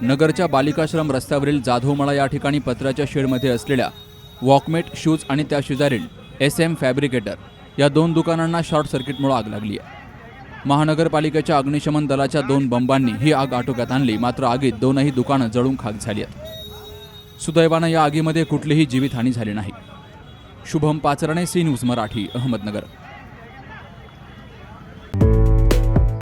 नगरच्या बालिकाश्रम रस्त्यावरील जाधवमळा या ठिकाणी पत्र्याच्या शेडमध्ये असलेल्या वॉकमेट शूज आणि त्या शेजारील एस एम फॅब्रिकेटर या दोन दुकानांना शॉर्ट सर्किटमुळे आग लागली आहे. महानगरपालिकेच्या अग्निशमन दलाच्या दोन बंबांनी ही आग आटोक्यात आणली. मात्र आगीत दोनही दुकानं जळून खाक झाली आहेत. सुदैवानं या आगीमध्ये कुठलीही जीवितहानी झाली नाही. Shubham Pacharne C News Marathi Ahmednagar.